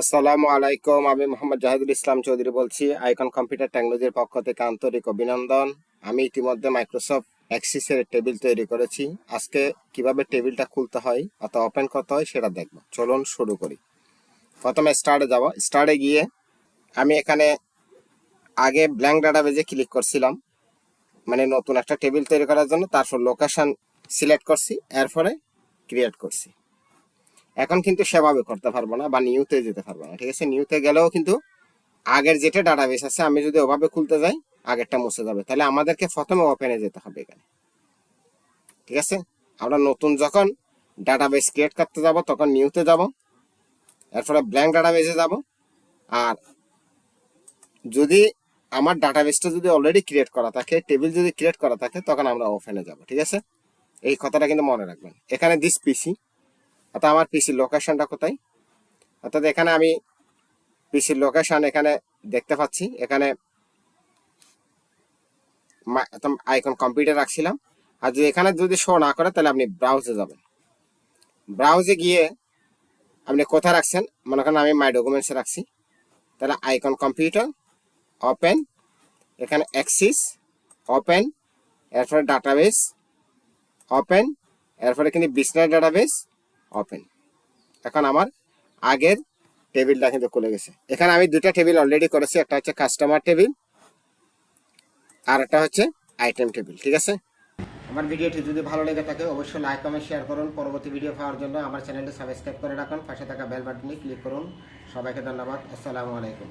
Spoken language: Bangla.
আসসালামু আলাইকুম, আমি মোহাম্মদ জাহিদুল ইসলাম চৌধুরী বলছি আইকন কম্পিউটার টেকনোলজির পক্ষ থেকে আন্তরিক অভিনন্দন। আমি ইতিমধ্যে মাইক্রোসফট অ্যাক্সিসের টেবিল তৈরি করেছি। আজকে কীভাবে টেবিলটা খুলতে হয়, অথবা ওপেন করতে হয়, সেটা দেখব। চলুন শুরু করি। প্রথমে স্টার্টে যাব। স্টার্টে গিয়ে আমি এখানে আগে ব্ল্যাঙ্ক ডাটাবেজে ক্লিক করছিলাম। মানে নতুন একটা টেবিল তৈরি করার জন্য, তারপর লোকেশান সিলেক্ট করছি, এরপরে ক্রিয়েট করছি। এখন কিন্তু সেভাবে করতে পারব না বা নিউতে যেতে পারব না, ঠিক আছে? নিউতে গেলেও কিন্তু আগের যেটা ডাটাবেস আছে, আমি যদি ওভাবে খুলতে যাই, আগেরটা মুছে যাবে। তাহলে আমাদেরকে প্রথমে ওপেনে যেতে হবে এখানে, ঠিক আছে? আমরা নতুন যখন ডাটাবেস ক্রিয়েট করতে যাব, তখন নিউতে যাব, এরপরে ব্ল্যাঙ্ক ডাটাবেসে যাব, আর যদি আমার ডাটাবেসটা যদি অলরেডি ক্রিয়েট করা থাকে টেবিল যদি ক্রিয়েট করা থাকে, তখন আমরা ওপেনে যাব, ঠিক আছে? এই কথাটা কিন্তু মনে রাখবেন। এখানে দিস পিসি অর্থাৎ আমার পিসির লোকেশনটা কোথায়? অর্থাৎ এখানে আমি পিসির লোকেশন এখানে দেখতে পাচ্ছি। এখানে আইকন কম্পিউটার রাখছিলাম। আর যদি এখানে যদি শো না করে, তাহলে আপনি ব্রাউজে যাবেন। ব্রাউজে গিয়ে আপনি কোথায় রাখছেন? মনে করেন আমি মাই ডকুমেন্টসে রাখছি। তাহলে আইকন কম্পিউটার ওপেন এখানে অ্যাক্সিস ওপেন এরপরে ডাটাবেস ওপেন এরপরে কিন্তু বিজনেস ডাটাবেস ওপেন এখন আমার আগের টেবিলটা কিন্তু খুলে গেছে। এখানে আমি দুটা টেবিল অলরেডি করেছি, একটা হচ্ছে কাস্টমার টেবিল আর একটা হচ্ছে আইটেম টেবিল ঠিক আছে? আমার ভিডিওটি যদি ভালো লেগে থাকে, অবশ্যই লাইক কমেন্ট শেয়ার করুন। পরবর্তী ভিডিও পাওয়ার জন্য আমার চ্যানেলটি সাবস্ক্রাইব করে রাখুন। পাশে থাকা বেল বাটনে ক্লিক করুন। সবাইকে ধন্যবাদ। আসসালামু আলাইকুম।